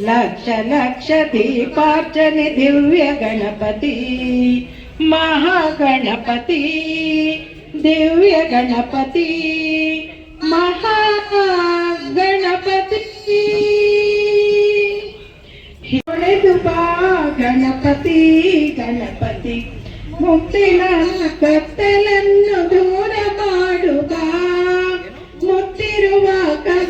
ಲಕ್ಷ ಲಕ್ಷ ದೀಪಾರ್ಚನೆ ದಿವ್ಯ ಗಣಪತಿ ಮಹಾಗಣಪತಿ ದಿವ್ಯ ಗಣಪತಿ ಮಹಾಗಣಪತಿ ಹೊಳೆದು ಬಾ ಗಣಪತಿ ಗಣಪತಿ ಮುತ್ತಿನ ಕತ್ತಲನ್ನು ದೂರ ಮಾಡುವ ಮುತ್ತಿರುವ ಕ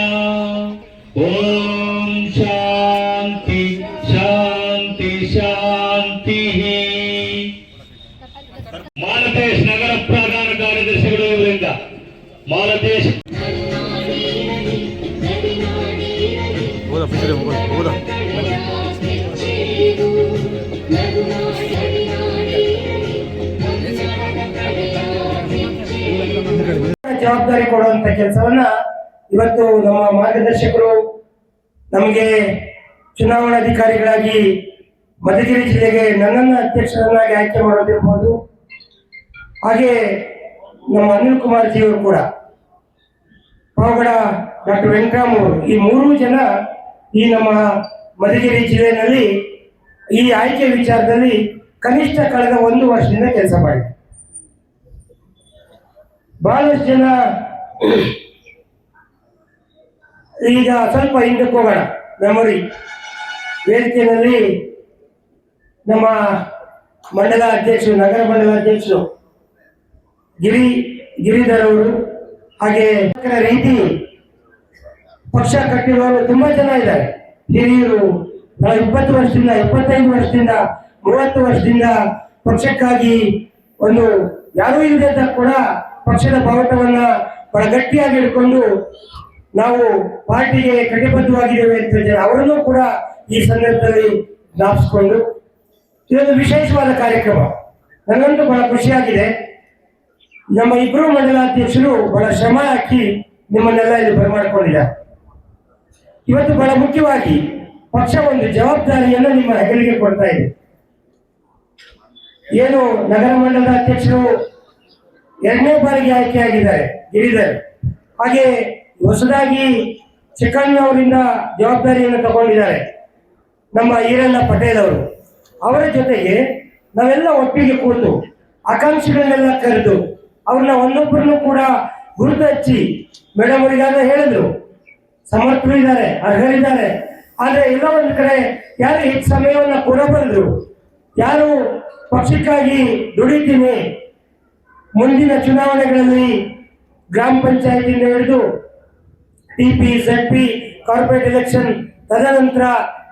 ಜವಾಬ್ದಾರಿ ಕೊಡುವಂತ ಕೆಲಸವನ್ನ ಇವತ್ತು ನಮ್ಮ ಮಾರ್ಗದರ್ಶಕರು ನಮಗೆ ಚುನಾವಣಾಧಿಕಾರಿಗಳಾಗಿ ಮಧುಗಿರಿ ಜಿಲ್ಲೆಗೆ ನನ್ನನ್ನು ಅಧ್ಯಕ್ಷರನ್ನಾಗಿ ಆಯ್ಕೆ ಮಾಡೋದಿರ್ಬೋದು. ಹಾಗೆ ನಮ್ಮ ಅನಿಲ್ ಕುಮಾರ್ ಜಿಯವರು ಕೂಡ, ಪಾವಗಡ ಡಾಕ್ಟರ್ ವೆಂಕಟರಾಮ್ ಅವರು, ಈ ಮೂರು ಜನ ಈ ನಮ್ಮ ಮಧುಗಿರಿ ಜಿಲ್ಲೆಯಲ್ಲಿ ಈ ಆಯ್ಕೆ ವಿಚಾರದಲ್ಲಿ ಕನಿಷ್ಠ ಕಳೆದ ಒಂದು ವರ್ಷದಿಂದ ಕೆಲಸ ಮಾಡಿದ್ದಾರೆ. ಬಹಳಷ್ಟು ಜನ ಈಗ ಸ್ವಲ್ಪ ಹಿಂದಕ್ಕೆ ಹೋಗೋಣ. ಮೆಮೊರಿ ವೇದಿಕೆಯಲ್ಲಿ ನಮ್ಮ ಮಂಡಲ ಅಧ್ಯಕ್ಷರು, ನಗರ ಮಂಡಲ ಅಧ್ಯಕ್ಷರು ಗಿರಿ, ಗಿರಿಧರ್ ಅವರು ಹಾಗೆ ರೀತಿ ಪಕ್ಷ ಕಟ್ಟಿರುವವರು ತುಂಬಾ ಜನ ಇದ್ದಾರೆ. ಹಿರಿಯರು ಇಪ್ಪತ್ತು ವರ್ಷದಿಂದ ಇಪ್ಪತ್ತೈದು ವರ್ಷದಿಂದ, ಮೂವತ್ತು ವರ್ಷದಿಂದ ಪಕ್ಷಕ್ಕಾಗಿ ಒಂದು ಯಾರೂ ಇಲ್ಲದ ಕೂಡ ಪಕ್ಷದ ಬಾವುಟವನ್ನ ಬಹಳ ಗಟ್ಟಿಯಾಗಿ ಹಿಡ್ಕೊಂಡು ನಾವು ಪಾರ್ಟಿಗೆ ಕಟಿಬದ್ಧವಾಗಿದ್ದೇವೆ ಅಂತ ಹೇಳಿದ್ರೆ ಅವರನ್ನು ಕೂಡ ಈ ಸಂದರ್ಭದಲ್ಲಿ ಜ್ಞಾಪಿಸಿಕೊಂಡು ಇದೊಂದು ವಿಶೇಷವಾದ ಕಾರ್ಯಕ್ರಮ. ನನಗಂತೂ ಬಹಳ ಖುಷಿಯಾಗಿದೆ. ನಮ್ಮ ಇಬ್ಬರು ಮಂಡಲಾಧ್ಯಕ್ಷರು ಬಹಳ ಶ್ರಮ ಹಾಕಿ ನಿಮ್ಮನ್ನೆಲ್ಲ ಇಲ್ಲಿ ಬರಮಾಡಿಕೊಂಡಿದ್ದಾರೆ. ಇವತ್ತು ಬಹಳ ಮುಖ್ಯವಾಗಿ ಪಕ್ಷ ಒಂದು ಜವಾಬ್ದಾರಿಯನ್ನು ನಿಮ್ಮ ಹೆಗಲಿಗೆ ಕೊಡ್ತಾ ಇದೆ. ಏನು ನಗರ ಮಂಡಲದ ಅಧ್ಯಕ್ಷರು ಎರಡನೇ ಬಾರಿಗೆ ಆಯ್ಕೆಯಾಗಿದ್ದಾರೆ ಗಿರಿಧರ್ ಹಾಗೆ ಹೊಸದಾಗಿ ಚಿಕ್ಕಣ್ಣ ಅವರಿಂದ ಜವಾಬ್ದಾರಿಯನ್ನು ತಗೊಂಡಿದ್ದಾರೆ ನಮ್ಮ ಈರಣ್ಣ ಪಟೇಲ್ ಅವರು. ಅವರ ಜೊತೆಗೆ ನಾವೆಲ್ಲ ಒಟ್ಟಿಗೆ ಕೂತು ಆಕಾಂಕ್ಷಿಗಳನ್ನೆಲ್ಲ ಕರೆದು ಅವ್ರನ್ನ ಒಂದೊಬ್ಬರನ್ನು ಕೂಡ ಗುರುತು ಹಚ್ಚಿ ಮೇಡಮ್ ಅವರಿಗಾದ ಹೇಳಿದ್ರು, ಸಮರ್ಥರು ಇದ್ದಾರೆ, ಅರ್ಹರಿದ್ದಾರೆ. ಆದರೆ ಎಲ್ಲ ಒಂದು ಕಡೆ ಯಾರು ಹೆಚ್ಚು ಸಮಯವನ್ನ ಕೊಡಬಲ್ಲರು, ಯಾರು ಪಕ್ಷಕ್ಕಾಗಿ ದುಡಿತೀನಿ ಮುಂದಿನ ಚುನಾವಣೆಗಳಲ್ಲಿ ಗ್ರಾಮ ಪಂಚಾಯತಿಯಿಂದ ಹಿಡಿದು T P Z P corporate election ತದನಂತರ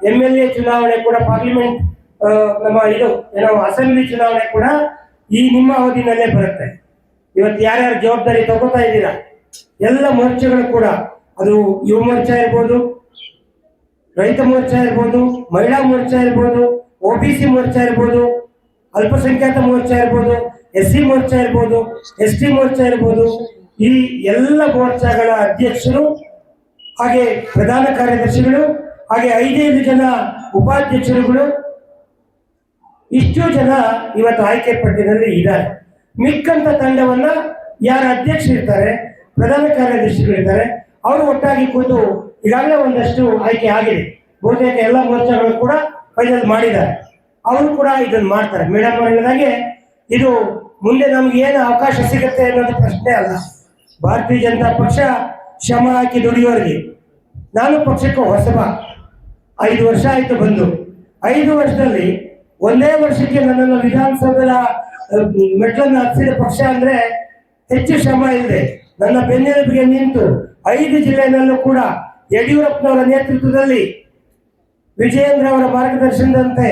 ಎಂ ಎಲ್ ಎ ಚುನಾವಣೆ ಕೂಡ ಪಾರ್ಲಿಮೆಂಟ್ ನಮ್ಮ ಇದು, ಏನೋ ಅಸೆಂಬ್ಲಿ ಚುನಾವಣೆ ಕೂಡ ಈ ನಿಮ್ಮ ಅವಧಿನಲ್ಲೇ ಬರುತ್ತೆ. ಇವತ್ತು ಯಾರ್ಯಾರು ಜವಾಬ್ದಾರಿ ತಗೋತಾ ಇದ್ದೀರಾ? ಎಲ್ಲ ಮೋರ್ಚೆಗಳು ಕೂಡ, ಅದು ಯುವ ಮೋರ್ಚಾ ಇರ್ಬೋದು, ರೈತ ಮೋರ್ಚಾ ಇರ್ಬೋದು, ಮಹಿಳಾ ಮೋರ್ಚಾ ಇರ್ಬೋದು, ಒ ಬಿ ಸಿ ಮೋರ್ಚಾ ಇರ್ಬೋದು, ಅಲ್ಪಸಂಖ್ಯಾತ ಮೋರ್ಚಾ ಇರ್ಬೋದು ಎಸ್ ಸಿ ಮೋರ್ಚಾ ಇರ್ಬೋದು, ಎಸ್ ಟಿ ಮೋರ್ಚಾ ಇರ್ಬೋದು, ಈ ಎಲ್ಲ ಮೋರ್ಚಾಗಳ ಅಧ್ಯಕ್ಷರು, ಹಾಗೆ ಪ್ರಧಾನ ಕಾರ್ಯದರ್ಶಿಗಳು, ಹಾಗೆ ಐದೈದು ಜನ ಉಪಾಧ್ಯಕ್ಷರುಗಳು, ಇಷ್ಟು ಜನ ಇವತ್ತು ಆಯ್ಕೆ ಪಟ್ಟಿನಲ್ಲಿ ಇದ್ದಾರೆ. ಮಿಕ್ಕಂತ ತಂಡವನ್ನ ಯಾರ ಅಧ್ಯಕ್ಷರಿರ್ತಾರೆ ಪ್ರಧಾನ ಕಾರ್ಯದರ್ಶಿಗಳಿರ್ತಾರೆ ಅವರು ಒಟ್ಟಾಗಿ ಕೂತು ಈಗಾಗಲೇ ಒಂದಷ್ಟು ಆಯ್ಕೆ ಆಗಿದೆ. ಬಹುತೇಕ ಎಲ್ಲ ಮೋರ್ಚಾಗಳು ಕೂಡ ಫೈನಲ್ ಮಾಡಿದ್ದಾರೆ. ಅವರು ಕೂಡ ಇದನ್ನು ಮಾಡ್ತಾರೆ. ಮೇಡಮ್ ಹೇಳಿದಾಗೆ ಇದು ಮುಂದೆ ನಮ್ಗೆ ಏನು ಅವಕಾಶ ಸಿಗುತ್ತೆ ಅನ್ನೋದು ಪ್ರಶ್ನೆ ಅಲ್ಲ. ಭಾರತೀಯ ಜನತಾ ಪಕ್ಷ ಶ್ರಮ ಹಾಕಿ ದುಡಿಯೋರಿಗೆ ನಾನು ಪಕ್ಷಕ್ಕೆ ಹೊಸಬ. ಐದು ವರ್ಷ ಆಯ್ತು ಬಂದು. ಐದು ವರ್ಷದಲ್ಲಿ ಒಂದೇ ವರ್ಷಕ್ಕೆ ನನ್ನನ್ನು ವಿಧಾನಸೌಧದ ಮೆಟ್ಲನ್ನು ಹತ್ತಿದ ಪಕ್ಷ ಅಂದ್ರೆ ಹೆಚ್ಚು ಶ್ರಮ ಇದೆ ನನ್ನ ಬೆನ್ನೆಲುಬಿಗೆ ನಿಂತು ಐದು ಜಿಲ್ಲೆಯಲ್ಲೂ ಕೂಡ ಯಡಿಯೂರಪ್ಪನವರ ನೇತೃತ್ವದಲ್ಲಿ ವಿಜಯೇಂದ್ರ ಅವರ ಮಾರ್ಗದರ್ಶನದಂತೆ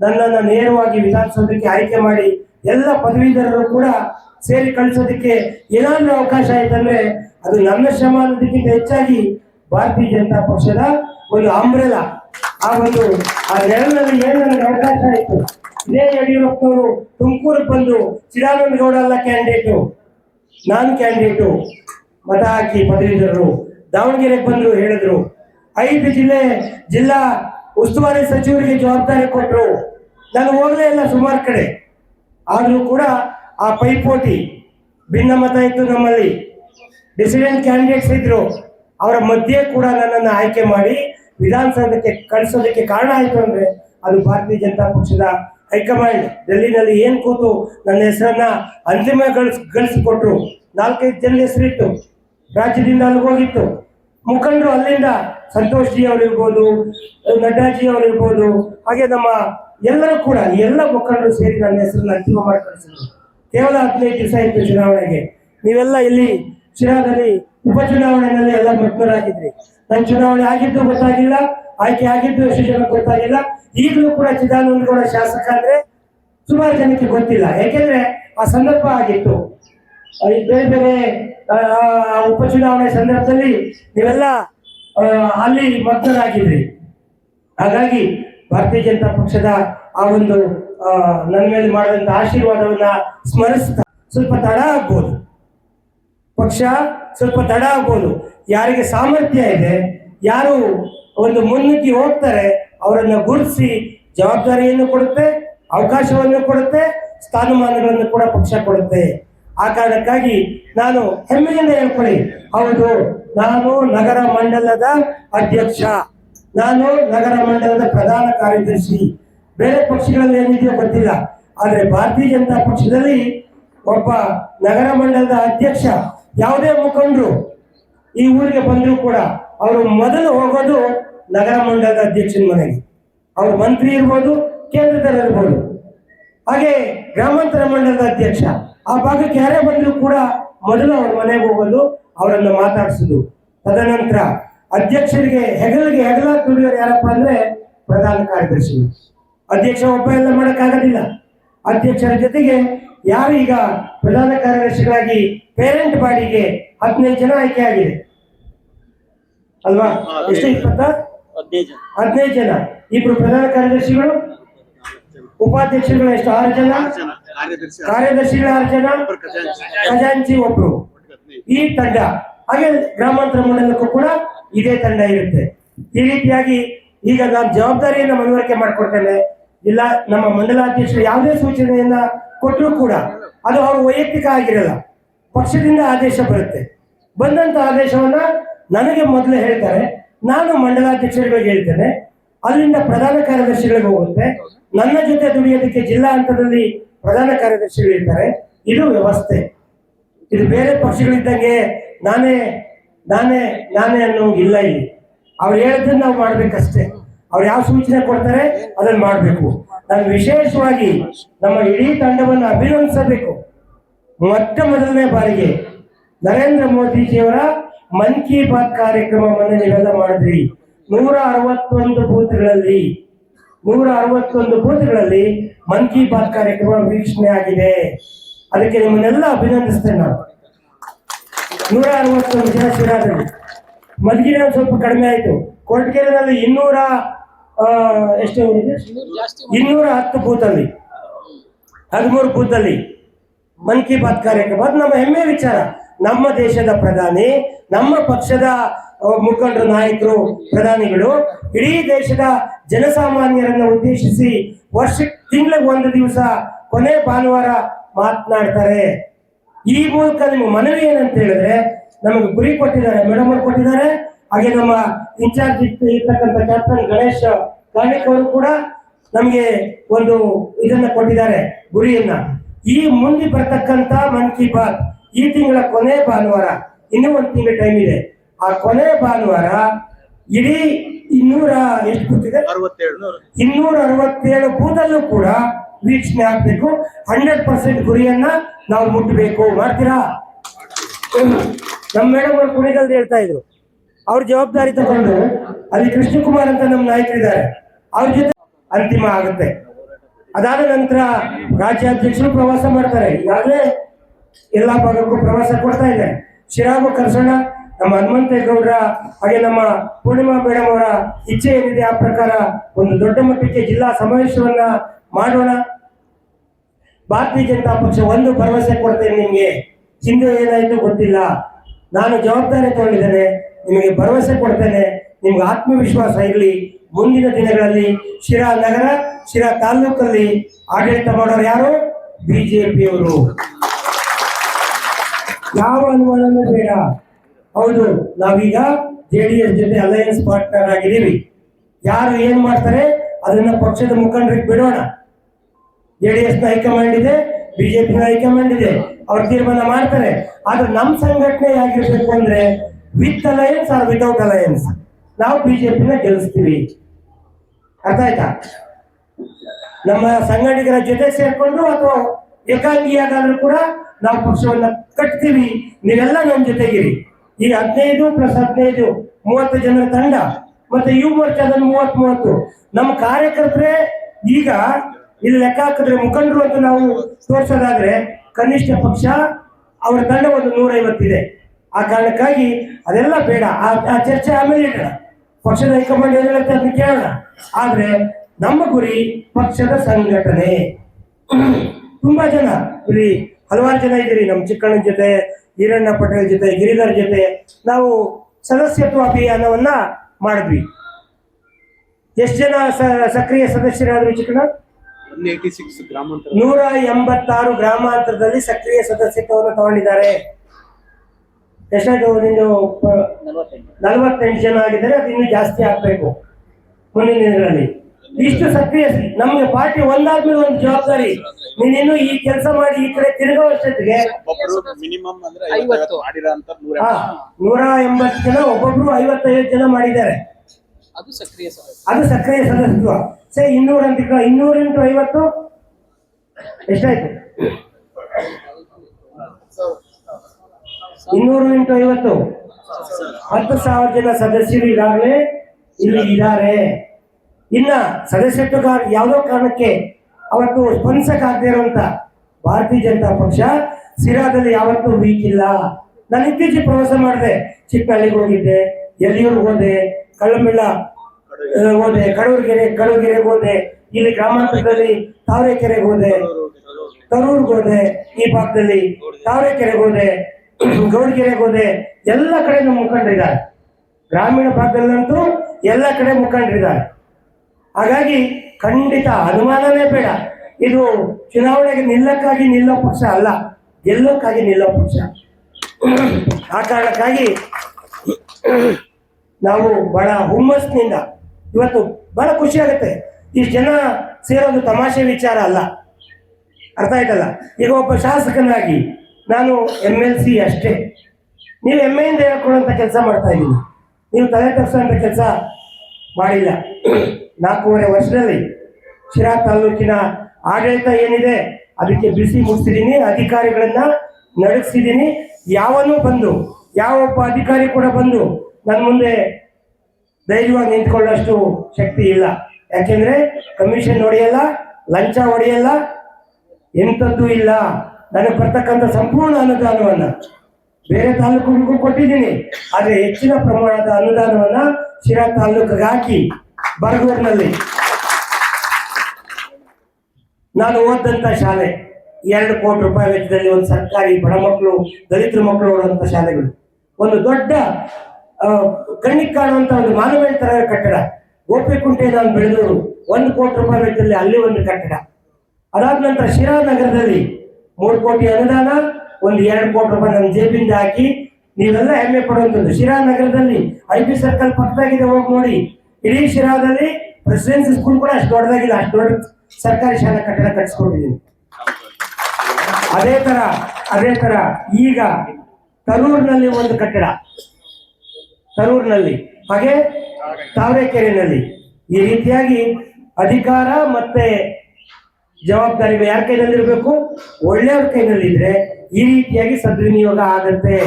ನನ್ನನ್ನು ನೇರವಾಗಿ ವಿಧಾನಸೌಧಕ್ಕೆ ಆಯ್ಕೆ ಮಾಡಿ ಎಲ್ಲ ಪದವೀಧರರು ಕೂಡ ಸೇರಿ ಕಳಿಸೋದಕ್ಕೆ ಏನಾದ್ರೂ ಅವಕಾಶ ಆಯ್ತಂದ್ರೆ ಅದು ನನ್ನ ಶ್ರಮ ಅನ್ನೋದಕ್ಕಿಂತ ಹೆಚ್ಚಾಗಿ ಭಾರತೀಯ ಜನತಾ ಪಕ್ಷದ ಒಂದು ಅಂಬ್ರೆಲ ಆ ಒಂದು, ಆ ನೆರಳಿನಲ್ಲಿ ಏನು ನನಗೆ ಅವಕಾಶ ಆಯಿತು? ಇದೇ ಯಡಿಯೂರಪ್ಪನವರು ತುಮಕೂರಿಗೆ ಬಂದು ಚಿದಾನಂದ ಗೌಡ ಅಲ್ಲ ಕ್ಯಾಂಡಿಡೇಟು ನಾನು ಕ್ಯಾಂಡಿಡೇಟು ಮತ ಹಾಕಿ ಪದವೀಧರರು. ದಾವಣಗೆರೆಗೆ ಬಂದ್ರು, ಹೇಳಿದ್ರು. ಐದು ಜಿಲ್ಲೆ, ಜಿಲ್ಲಾ ಉಸ್ತುವಾರಿ ಸಚಿವರಿಗೆ ಜವಾಬ್ದಾರಿ ಕೊಟ್ಟರು ನಾನು ಹೋಗಲೇ ಇಲ್ಲ ಸುಮಾರು ಕಡೆ. ಆದರೂ ಕೂಡ ಆ ಪೈಪೋಟಿ ಭಿನ್ನಮತ ಇತ್ತು ನಮ್ಮಲ್ಲಿ ಡಿಸಿಡೆಂಟ್ ಕ್ಯಾಂಡಿಡೇಟ್ಸ್ ಇದ್ರು, ಅವರ ಮಧ್ಯೆ ಕೂಡ ನನ್ನನ್ನು ಆಯ್ಕೆ ಮಾಡಿ ವಿಧಾನಸೌಧಕ್ಕೆ ಕಳಿಸೋದಕ್ಕೆ ಕಾರಣ ಆಯಿತು ಅಂದರೆ ಅದು ಭಾರತೀಯ ಜನತಾ ಪಕ್ಷದ ಹೈಕಮಾಂಡ್. ಡೆಲ್ಲಿನಲ್ಲಿ ಏನು ಕೂತು ನನ್ನ ಹೆಸರನ್ನ ಅಂತಿಮ ಗಳಿಸ್, ಗಳಿಸಿಕೊಟ್ರು. ನಾಲ್ಕೈದು ಜನ ಹೆಸರಿತ್ತು. ರಾಜ್ಯದಿಂದ ಅಲ್ಲಿಗೆ ಹೋಗಿತ್ತು. ಮುಖಂಡರು ಅಲ್ಲಿಂದ ಸಂತೋಷ್ ಜಿ ಅವರು ಇರ್ಬೋದು ನಡ್ಡಾಜಿ ಅವರು ಇರ್ಬೋದು ಹಾಗೆ ನಮ್ಮ ಎಲ್ಲರೂ ಕೂಡ, ಎಲ್ಲ ಮುಖಂಡರು ಸೇರಿ ನನ್ನ ಹೆಸರನ್ನ ಅಂತಿಮ ಮಾಡಿ ಕಳಿಸಿದ್ರು. ಕೇವಲ ಹದಿನೈದು ದಿವಸ ಇತ್ತು ಚುನಾವಣೆಗೆ. ನೀವೆಲ್ಲ ಇಲ್ಲಿ ಶಿರಾದಲ್ಲಿ ಉಪಚುನಾವಣೆಯಲ್ಲಿ ಎಲ್ಲ ಮಗ್ನರಾಗಿದ್ರಿ ನನ್ನ ಚುನಾವಣೆ ಆಗಿದ್ದು ಗೊತ್ತಾಗಿಲ್ಲ, ಆಯ್ಕೆ ಆಗಿದ್ದು ಎಷ್ಟು ಗೊತ್ತಾಗಿಲ್ಲ. ಈಗಲೂ ಕೂಡ ಚಿದಾನಂದಗೌಡ ಶಾಸಕ ಅಂದ್ರೆ ಸುಮಾರು ಜನಕ್ಕೆ ಗೊತ್ತಿಲ್ಲ. ಯಾಕೆಂದ್ರೆ ಆ ಸಂದರ್ಭ ಆಗಿತ್ತು. ಬೇರೆ ಬೇರೆ ಉಪಚುನಾವಣೆ ಸಂದರ್ಭದಲ್ಲಿ ನೀವೆಲ್ಲ ಅಲ್ಲಿ ಮಗ್ನರಾಗಿದ್ರಿ. ಹಾಗಾಗಿ ಭಾರತೀಯ ಜನತಾ ಪಕ್ಷದ ಆ ಒಂದು ನನ್ನ ಮೇಲೆ ಮಾಡಿದಂತ ಆಶೀರ್ವಾದವನ್ನ ಸ್ಮರಿಸ್ತಾ ಸ್ವಲ್ಪ ತಡ ಆಗ್ಬೋದು. ಪಕ್ಷ ಸ್ವಲ್ಪ ತಡ ಆಗ್ಬೋದು. ಯಾರಿಗೆ ಸಾಮರ್ಥ್ಯ ಇದೆ, ಯಾರು ಒಂದು ಮುನ್ನುಗ್ಗಿ ಹೋಗ್ತಾರೆ, ಅವರನ್ನ ಗುರುತಿಸಿ ಜವಾಬ್ದಾರಿಯನ್ನು ಕೊಡುತ್ತೆ, ಅವಕಾಶವನ್ನು ಕೊಡುತ್ತೆ, ಸ್ಥಾನಮಾನಗಳನ್ನು ಕೂಡ ಪಕ್ಷ ಕೊಡುತ್ತೆ. ಆ ಕಾರಣಕ್ಕಾಗಿ ನಾನು ಹೆಮ್ಮೆಯಿಂದ ಹೇಳ್ಕೊಳ್ಳಿ, ಹೌದು, ನಾನು ನಗರ ಮಂಡಲದ ಅಧ್ಯಕ್ಷ. ನಾನು ನಗರ ಮಂಡಲದ ಪ್ರಧಾನ ಕಾರ್ಯದರ್ಶಿ. ಬೇರೆ ಪಕ್ಷಗಳಲ್ಲಿ ಏನಿದೆಯೋ ಗೊತ್ತಿಲ್ಲ. ಆದರೆ ಭಾರತೀಯ ಜನತಾ ಪಕ್ಷದಲ್ಲಿ ಒಬ್ಬ ನಗರ ಮಂಡಲದ ಅಧ್ಯಕ್ಷ ಯಾವುದೇ ಮುಖಂಡರು ಈ ಊರಿಗೆ ಬಂದರೂ ಕೂಡ ಅವರು ಮೊದಲು ಹೋಗೋದು ನಗರ ಮಂಡಲದ ಅಧ್ಯಕ್ಷನ ಮನೆಗೆ. ಅವರು ಮಂತ್ರಿ ಇರ್ಬೋದು ಕೇಂದ್ರದಲ್ಲಿರ್ಬೋದು ಹಾಗೆ ಗ್ರಾಮಾಂತರ ಮಂಡಲದ ಅಧ್ಯಕ್ಷ. ಆ ಭಾಗಕ್ಕೆ ಯಾರೇ ಬಂದರೂ ಕೂಡ ಮೊದಲು ಅವ್ರ ಮನೆಗೆ ಹೋಗೋದು, ಅವರನ್ನು ಮಾತಾಡಿಸೋದು. ತದನಂತರ ಅಧ್ಯಕ್ಷರಿಗೆ ಹೆಗಲಿಗೆ ಹೆಗಲ ತುಳಿಯೋರು ಯಾರಪ್ಪ ಅಂದ್ರೆ ಪ್ರಧಾನ ಕಾರ್ಯದರ್ಶಿ. ಅಧ್ಯಕ್ಷ ಒಬ್ಬ ಎಲ್ಲ ಮಾಡೋಕ್ಕಾಗೋದಿಲ್ಲ. ಅಧ್ಯಕ್ಷರ ಜೊತೆಗೆ ಯಾರು ಈಗ ಪ್ರಧಾನ ಕಾರ್ಯದರ್ಶಿಗಳಾಗಿ ಪೇರೆಂಟ್ ಬಾಡಿಗೆ ಹದಿನೈದು ಜನ ಆಯ್ಕೆ ಆಗಿದೆ ಅಲ್ವಾ? ಎಷ್ಟು ಇಪ್ಪತ್ತ ಹದಿನೈದು ಜನ. ಇಬ್ರು ಪ್ರಧಾನ ಕಾರ್ಯದರ್ಶಿಗಳು ಉಪಾಧ್ಯಕ್ಷರುಗಳು ಎಷ್ಟು? ಆರು ಜನ? ಕಾರ್ಯದರ್ಶಿಗಳು ಆರು ಜನ? ಖಜಾಂಚಿ ಒಬ್ರು. ಈ ತಂಡ. ಹಾಗೆ ಗ್ರಾಮಾಂತರ ಮಂಡಲಕ್ಕೂ ಕೂಡ ಇದೇ ತಂಡ ಇರುತ್ತೆ. ಈ ರೀತಿಯಾಗಿ ಈಗ ನಾನು ಜವಾಬ್ದಾರಿಯನ್ನು ಮನವರಿಕೆ ಮಾಡಿಕೊಡ್ತೇನೆ ಇಲ್ಲ, ನಮ್ಮ ಮಂಡಲಾಧ್ಯಕ್ಷರು ಯಾವುದೇ ಸೂಚನೆಯನ್ನ ಕೊಟ್ಟರು ಕೂಡ ಅದು ಅವರು ವೈಯಕ್ತಿಕ ಆಗಿರಲ್ಲ. ಪಕ್ಷದಿಂದ ಆದೇಶ ಬರುತ್ತೆ. ಬಂದಂತ ಆದೇಶವನ್ನ ನನಗೆ ಮೊದಲು ಹೇಳ್ತಾರೆ. ನಾನು ಮಂಡಲಾಧ್ಯಕ್ಷರುಗಳಿಗೆ ಹೇಳ್ತೇನೆ. ಅದರಿಂದ ಪ್ರಧಾನ ಕಾರ್ಯದರ್ಶಿಗಳಿಗೆ ಹೋಗುತ್ತೆ. ನನ್ನ ಜೊತೆ ದುಡಿಯೋದಕ್ಕೆ ಜಿಲ್ಲಾ ಹಂತದಲ್ಲಿ ಪ್ರಧಾನ ಕಾರ್ಯದರ್ಶಿಗಳು ಇರ್ತಾರೆ. ಇದು ವ್ಯವಸ್ಥೆ. ಇದು ಬೇರೆ ಪಕ್ಷಗಳಿದ್ದಂಗೆ ನಾನೇ ನಾನೇ ನಾನೇ ಅನ್ನೋ ಇಲ್ಲ ಅವ್ರು ಹೇಳಿದ್ರೆ ನಾವು ಮಾಡ್ಬೇಕಷ್ಟೇ. ಅವ್ರು ಯಾವ ಸೂಚನೆ ಕೊಡ್ತಾರೆ ಅದನ್ನ ಮಾಡಬೇಕು. ನಾನು ವಿಶೇಷವಾಗಿ ನಮ್ಮ ಇಡೀ ತಂಡವನ್ನು ಅಭಿನಂದಿಸಬೇಕು. ಮೊಟ್ಟ ಮೊದಲನೇ ಬಾರಿಗೆ ನರೇಂದ್ರ ಮೋದಿಜಿಯವರ ಮನ್ ಕಿ ಬಾತ್ ಕಾರ್ಯಕ್ರಮವನ್ನು ನೀವೆಲ್ಲ ಮಾಡಿದ್ರಿ. ನೂರ ಅರವತ್ತೊಂದು ಬೂತ್ಗಳಲ್ಲಿ, ನೂರ ಅರವತ್ತೊಂದು ಬೂತ್ಗಳಲ್ಲಿ ಮನ್ ಕಿ ಬಾತ್ ಕಾರ್ಯಕ್ರಮ ವೀಕ್ಷಣೆ ಆಗಿದೆ. ಅದಕ್ಕೆ ನಿಮ್ಮನ್ನೆಲ್ಲ ಅಭಿನಂದಿಸ್ತೇನೆ ನಾನು. ನೂರ ಅರವತ್ತೊಂದು ಜನ ಶಿರಾದಲ್ಲಿ ಮಧುಗಿರಿ ಸ್ವಲ್ಪ ಕಡಿಮೆ ಆಯ್ತು. ಕೊರಟಗೆರೆನಲ್ಲಿ ಇನ್ನೂರ ಎಷ್ಟು? ಇನ್ನೂರ ಹತ್ತು ಬೂತಲ್ಲಿ. ಹದಿಮೂರು ಬೂತಲ್ಲಿ. ಮನ್ ಕಿ ಬಾತ್ ಕಾರ್ಯಕ್ರಮ. ಅದು ನಮ್ಮ ಹೆಮ್ಮೆ ವಿಚಾರ. ನಮ್ಮ ದೇಶದ ಪ್ರಧಾನಿ, ನಮ್ಮ ಪಕ್ಷದ ಮುಖಂಡರು, ನಾಯಕರು, ಪ್ರಧಾನಿಗಳು, ಇಡೀ ದೇಶದ ಜನಸಾಮಾನ್ಯರನ್ನು ಉದ್ದೇಶಿಸಿ ವರ್ಷ ತಿಂಗಳಿಗೆ ಒಂದು ದಿವಸ ಕೊನೆ ಭಾನುವಾರ ಮಾತನಾಡ್ತಾರೆ. ಈ ಮೂಲಕ ನಿಮ್ಮ ಮನವಿ ಏನಂತ ಹೇಳಿದ್ರೆ, ನಮಗೆ ಗುರಿ ಕೊಟ್ಟಿದ್ದಾರೆ, ಮೇಡಮ್ ಅವರು ಕೊಟ್ಟಿದ್ದಾರೆ. ಹಾಗೆ ನಮ್ಮ ಇನ್ಚಾರ್ಜ್ ಇರ್ತಕ್ಕಂಥ ಕ್ಯಾಪ್ಟನ್ ಗಣೇಶ್ ಕಾರ್ಣಿಕ್ ಅವರು ಕೂಡ ನಮಗೆ ಒಂದು ಇದನ್ನ ಕೊಟ್ಟಿದ್ದಾರೆ, ಗುರಿಯನ್ನ. ಈ ಮುಂದೆ ಬರ್ತಕ್ಕಂತ ಮನ್ ಕಿ ಬಾತ್ ಈ ತಿಂಗಳ ಕೊನೆ ಭಾನುವಾರ, ಇನ್ನೂ ಒಂದು ತಿಂಗಳ ಟೈಮ್ ಇದೆ. ಆ ಕೊನೆ ಭಾನುವಾರ ಇಡೀ ಇನ್ನೂರ ಎಷ್ಟು ಕೂತಿದೆ ಇನ್ನೂರ ಅರವತ್ತೇಳು ಕೂದಲ್ಲೂ ಕೂಡ ವೀಕ್ಷಣೆ ಆಗ್ಬೇಕು. ಹಂಡ್ರೆಡ್ ಪರ್ಸೆಂಟ್ ಗುರಿಯನ್ನ ನಾವು ಮುಟ್ಟಬೇಕು. ಮಾಡ್ತೀರಾ? ನಮ್ಮ ಮೇಡಮ್ ಅವ್ರು ಕುಣಿಗಲ್ ಹೇಳ್ತಾ ಇದ್ರು. ಅವ್ರ ಜವಾಬ್ದಾರಿ ತಗೊಂಡು ಅಲ್ಲಿ ಕೃಷ್ಣಕುಮಾರ್ ಅಂತ ನಮ್ಮ ನಾಯಕರಿದ್ದಾರೆ ಅವ್ರ ಜೊತೆ ಅಂತಿಮ ಆಗುತ್ತೆ. ಅದಾದ ನಂತರ ರಾಜ್ಯಾಧ್ಯಕ್ಷರು ಪ್ರವಾಸ ಮಾಡ್ತಾರೆ. ಈಗಾಗಲೇ ಎಲ್ಲಾ ಭಾಗಕ್ಕೂ ಪ್ರವಾಸ ಕೊಡ್ತಾ ಇದೆ ಶಿರಾಗು ಕರ್ಸೋಣ. ನಮ್ಮ ಹನುಮಂತೇಗೌಡರ ಹಾಗೆ ನಮ್ಮ ಪೂರ್ಣಿಮಾ ಮೇಡಮ್ ಅವರ ಇಚ್ಛೆ ಏನಿದೆ ಆ ಪ್ರಕಾರ ಒಂದು ದೊಡ್ಡ ಮಟ್ಟಕ್ಕೆ ಜಿಲ್ಲಾ ಸಮಾವೇಶವನ್ನ ಮಾಡೋಣ. ಭಾರತೀಯ ಜನತಾ ಪಕ್ಷ ಒಂದು ಭರವಸೆ ಕೊಡ್ತೇನೆ ನಿಮಗೆ. ಹಿಂದೆ ಏನಾಯ್ತು ಗೊತ್ತಿಲ್ಲ. ನಾನು ಜವಾಬ್ದಾರಿ ತಗೊಂಡಿದ್ದೇನೆ. ನಿಮಗೆ ಭರವಸೆ ಕೊಡ್ತೇನೆ. ನಿಮ್ಗೆ ಆತ್ಮವಿಶ್ವಾಸ ಇರಲಿ. ಮುಂದಿನ ದಿನಗಳಲ್ಲಿ ಶಿರಾ ನಗರ, ಶಿರಾ ತಾಲೂಕಲ್ಲಿ ಆಡಳಿತ ಮಾಡೋರು ಯಾರು? ಬಿಜೆಪಿಯವರು. ಯಾವ ಅನುಮಾನನೂ ಬೇಡ. ಹೌದು, ನಾವೀಗ ಜೆ ಡಿ ಎಸ್ ಜೊತೆ ಅಲಯನ್ಸ್ ಪಾರ್ಟ್ನರ್ ಆಗಿದ್ದೀವಿ. ಯಾರು ಏನ್ ಮಾಡ್ತಾರೆ, ಅದನ್ನ ಪಕ್ಷದ ಮುಖಂಡರಿಗೆ ಬಿಡೋಣ. ಜೆ ಡಿ ಎಸ್ನ ಹೈಕಮಾಂಡ್ ಇದೆ ಬಿಜೆಪಿ ಹೈಕಮಾಂಡ್ ಇದೆ, ಅವ್ರ ತೀರ್ಮಾನ ಮಾಡ್ತಾರೆ. ಆದ್ರೆ ನಮ್ ಸಂಘಟನೆ ಆಗಿರ್ಬೇಕು ಅಂದ್ರೆ with alliance or without alliance ನಾವು ಬಿಜೆಪಿನ ಗೆಲ್ಲಿಸ್ತೀವಿ ಅರ್ಥ ಆಯ್ತಾ? ನಮ್ಮ ಸಂಘಟಿಗರ ಜೊತೆ ಸೇರ್ಕೊಂಡು ಅಥವಾ ಏಕಾಂಗಿಯಾಗಾದ್ರೂ ಕೂಡ ನಾವು ಪಕ್ಷವನ್ನ ಕಟ್ತೀವಿ. ನೀವೆಲ್ಲ ನಮ್ಮ ಜೊತೆಗಿರಿ. ಈ ಹದಿನೈದು ಪ್ಲಸ್ ಹದಿನೈದು, ಮೂವತ್ತು ಜನರ ತಂಡ. ಮತ್ತೆ ಯುವ ಮೋರ್ಚಾದಲ್ಲಿ ಮೂವತ್ ಮೂವತ್ತು ನಮ್ಮ ಕಾರ್ಯಕರ್ತರೇ, ಈಗ ಇಲ್ಲಿ ಲೆಕ್ಕ ಹಾಕಿದ್ರೆ ಮುಖಂಡರು ಅಂತ ನಾವು ತೋರಿಸೋದಾದ್ರೆ ಕನಿಷ್ಠ ಪಕ್ಷ ಅವರ ತಂಡ ಒಂದು ನೂರೈವತ್ತಿದೆ. ಆ ಕಾರಣಕ್ಕಾಗಿ ಅದೆಲ್ಲ ಬೇಡ. ಆ ಚರ್ಚೆ ಆಮೇಲೆ ಇಡೋಣ. ಪಕ್ಷದ ಹೈಕಮಾಂಡ್ ಏನ್ ಹೇಳುತ್ತೆ ಅದನ್ನ ಕೇಳೋಣ. ಆದ್ರೆ ನಮ್ಮ ಗುರಿ ಪಕ್ಷದ ಸಂಘಟನೆ. ತುಂಬಾ ಜನ. ಇಲ್ಲಿ ಹಲವಾರು ಜನ ಇದ್ದೀರಿ. ನಮ್ಮ ಚಿಕ್ಕಣ್ಣನ ಜೊತೆ ಈರಣ್ಣ ಪಟೇಲ್ ಜೊತೆ ಗಿರಿಧರ್ ಜೊತೆ ನಾವು ಸದಸ್ಯತ್ವ ಅಭಿಯಾನವನ್ನ ಮಾಡಿದ್ವಿ. ಎಷ್ಟು ಜನ ಸಕ್ರಿಯ ಸದಸ್ಯರಾದ್ರು ಗ್ರಾಮಾಂತರ. ನೂರ ಎಂಬತ್ತಾರು ಗ್ರಾಮಾಂತರದಲ್ಲಿ ಸಕ್ರಿಯ ಸದಸ್ಯತ್ವವನ್ನು ತಗೊಂಡಿದ್ದಾರೆ. ಎಷ್ಟಾಯ್ತು ಪ- ನಲವತ್ತೆಂಟು ಜನ ಆಗಿದ್ದಾರೆ ಅದು ಇನ್ನೂ ಜಾಸ್ತಿ ಆಗ್ಬೇಕು ಮುಂದಿನ ದಿನಗಳಲ್ಲಿ. ಇಷ್ಟು ಸಕ್ರಿಯ ನಮ್ಗೆ ಪಾರ್ಟಿ ಒಂದಾದ್ಮೇಲೆ ಒಂದು ಜವಾಬ್ದಾರಿ. ನೀನೇನು ಈ ಕೆಲಸ ಮಾಡಿ ಈ ಕಡೆ ತಿರುಗೋ ಅಷ್ಟೊತ್ತಿಗೆ. ನೂರ ಎಂಬತ್ತು ಜನ. ಒಬ್ಬೊಬ್ರು ಐವತ್ತೈದು ಜನ ಮಾಡಿದ್ದಾರೆ. ಅದು ಸಕ್ರಿಯ ಸದಸ್ಯ. ಅದು ಸಕ್ರಿಯ ಸದಸ್ಯತ್ವ. ಸೇ ಇನ್ನೂರ ಅಂತ. ಇನ್ನೂರ ಇಂಟು ಐವತ್ತು? ಎಷ್ಟಾಯ್ತು? ಇನ್ನೂರು ಇಂಟು ಐವತ್ತು? ಹತ್ತು ಸಾವಿರ ಜನ ಸದಸ್ಯರು ಈಗಾಗಲೇ ಇಲ್ಲಿ ಇದ್ದಾರೆ. ಇನ್ನ ಸದಸ್ಯತ್ವ ಯಾವುದೋ ಕಾರಣಕ್ಕೆ ಅವತ್ತು ಸ್ಪಂದಿಸಕ್ಕಾಗದೇ ಇರುವಂತ ಭಾರತೀಯ ಜನತಾ ಪಕ್ಷ ಸಿರಾದಲ್ಲಿ ಯಾವತ್ತೂ ವೀಕ್ ಇಲ್ಲ ನಾನು ಇತ್ತೀಚೆಗೆ ಪ್ರವಾಸ ಮಾಡಿದೆ, ಚಿಕ್ಕಹಳ್ಳಿಗೆ ಹೋಗಿದ್ದೆ, ಎಲ್ಲಿಯೂರ್ಗೆ ಹೋದೆ, ಕಳ್ಳಮಿಳ್ಳ ಹೋದೆ, ಕಡೂರ್ಗೆರೆ, ಕಡೂರ್ಗೆರೆಗೆ ಹೋದೆ, ಇಲ್ಲಿ ಗ್ರಾಮಾಂತರದಲ್ಲಿ ತಾವರೆಕೆರೆಗೆ ಹೋದೆ, ತರೂರ್ಗೆ ಹೋದೆ, ಈ ಭಾಗದಲ್ಲಿ ತಾವರೆಕೆರೆಗೆ ಹೋದೆ, ಗೌಡಗೆರೆಗೆ ಹೋದೆ, ಎಲ್ಲ ಕಡೆ ನಮ್ಮ ಮುಖಂಡರಿದ್ದಾರೆ. ಗ್ರಾಮೀಣ ಭಾಗದಲ್ಲಂತೂ ಎಲ್ಲ ಕಡೆ ಮುಖಂಡರಿದ್ದಾರೆ. ಹಾಗಾಗಿ ಖಂಡಿತ ಅನುಮಾನವೇ ಬೇಡ. ಇದು ಚುನಾವಣೆಗೆ ನಿಲ್ಲಕ್ಕಾಗಿ ನಿಲ್ಲೋ ಪಕ್ಷ ಅಲ್ಲ, ಗೆಲ್ಲೋಕ್ಕಾಗಿ ನಿಲ್ಲೋ ಪಕ್ಷ. ಆ ಕಾರಣಕ್ಕಾಗಿ ನಾವು ಬಹಳ ಹುಮ್ಮಸ್ನಿಂದ ಇವತ್ತು ಬಹಳ ಖುಷಿ ಆಗುತ್ತೆ. ಈ ಜನ ಸೇರೋದು ತಮಾಷೆ ವಿಚಾರ ಅಲ್ಲ. ಅರ್ಥ ಆಯ್ತಲ್ಲ? ಈಗ ಒಬ್ಬ ಶಾಸಕನಾಗಿ ನಾನು ಎಂ ಎಲ್ ಸಿ ಅಷ್ಟೇ. ನೀವು ಹೆಮ್ಮೆಯಿಂದ ಹೇಳ್ಕೊಳ್ಳೋಂಥ ಕೆಲಸ ಮಾಡ್ತಾ ಇದ್ದೀನಿ. ನೀವು ತಲೆ ತಪ್ಪಿಸುವಂಥ ಕೆಲಸ ಮಾಡಿಲ್ಲ. ನಾಲ್ಕೂವರೆ ವರ್ಷದಲ್ಲಿ ಶಿರಾ ತಾಲೂಕಿನ ಆಡಳಿತ ಏನಿದೆ, ಅದಕ್ಕೆ ಬಿಸಿ ಮುಟ್ಟಿಸಿದ್ದೀನಿ ಅಧಿಕಾರಿಗಳನ್ನ ನಡೆಸಿದ್ದೀನಿ ಯಾವನೂ ಬಂದು, ಯಾವ ಒಬ್ಬ ಅಧಿಕಾರಿ ಕೂಡ ಬಂದು ನನ್ನ ಮುಂದೆ ಧೈರ್ಯವಾಗಿ ನಿಂತ್ಕೊಳ್ಳೋಷ್ಟು ಶಕ್ತಿ ಇಲ್ಲ. ಯಾಕೆಂದ್ರೆ ಕಮಿಷನ್ ಹೊಡೆಯಲ್ಲ, ಲಂಚ ಹೊಡೆಯಲ್ಲ, ಎಂಥದ್ದು ಇಲ್ಲ. ನನಗೆ ಬರ್ತಕ್ಕಂಥ ಸಂಪೂರ್ಣ ಅನುದಾನವನ್ನ ಬೇರೆ ತಾಲೂಕುಗಳಿಗೂ ಕೊಟ್ಟಿದ್ದೀನಿ. ಆದರೆ ಹೆಚ್ಚಿನ ಪ್ರಮಾಣದ ಅನುದಾನವನ್ನ ಶಿರಾ ತಾಲೂಕಿಗೆ ಹಾಕಿ ಬರಗೂರಿನಲ್ಲಿ ನಾನು ಓದಂತ ಶಾಲೆ, ಎರಡು ಕೋಟಿ ರೂಪಾಯಿ ವೆಚ್ಚದಲ್ಲಿ ಒಂದು ಸರ್ಕಾರಿ ಬಡ ಮಕ್ಕಳು, ದಲಿತರ ಮಕ್ಕಳು ಓಡುವಂತ ಶಾಲೆಗಳು. ಒಂದು ದೊಡ್ಡ ಕಣ್ಣಿಗೆ ಕಾಣುವಂತ ಒಂದು ಮಾನ್ಯುಮೆಂಟ್ ತರ ಕಟ್ಟಡ. ಗೋಪಿಕುಂಟೆ ನಾನು ಬೆಳೆದವರು, ಒಂದು ಕೋಟಿ ರೂಪಾಯಿ ವೆಚ್ಚದಲ್ಲಿ ಅಲ್ಲಿ ಒಂದು ಕಟ್ಟಡ. ಅದಾದ ನಂತರ ಶಿರಾ ನಗರದಲ್ಲಿ ಮೂರು ಕೋಟಿ ಅನುದಾನ, ಒಂದು ಎರಡು ಕೋಟಿ ರೂಪಾಯಿ ನನ್ನ ಜೇಬಿಂದ ಹಾಕಿ ನೀವೆಲ್ಲ ಹೆಮ್ಮೆ ಪಡುವಂಥದ್ದು. ಶಿರಾ ನಗರದಲ್ಲಿ ಐ ಪಿ ಸರ್ಕಲ್ ಪಕ್ಕದಾಗಿದೆ, ಹೋಗಿ ನೋಡಿ. ಇಡೀ ಶಿರಾದಲ್ಲಿ ಪ್ರೆಸಿಡೆನ್ಸಿ ಸ್ಕೂಲ್ ಕೂಡ ಅಷ್ಟು ದೊಡ್ಡದಾಗಿಲ್ಲ. ಅಷ್ಟು ದೊಡ್ಡ ಸರ್ಕಾರಿ ಶಾಲಾ ಕಟ್ಟಡ ಕಟ್ಸ್ಕೊಂಡಿದ್ದೀನಿ. ಅದೇ ತರ ಅದೇ ತರ ಈಗ ತರೂರಿನಲ್ಲಿ ಒಂದು ಕಟ್ಟಡ. ತರೂರಿನಲ್ಲಿ. ಹಾಗೆ ತಾವರೆಕೆರೆನಲ್ಲಿ ಈ ರೀತಿಯಾಗಿ ಅಧಿಕಾರ ಮತ್ತೆ ಜವಾಬ್ದಾರಿಗಳು ಯಾರ ಕೈನಲ್ಲಿರ್ಬೇಕು? ಒಳ್ಳೆಯವ್ರ ಕೈನಲ್ಲಿದ್ರೆ ಈ ರೀತಿಯಾಗಿ ಸದ್ವಿನಿಯೋಗ ಆಗತ್ತೆ.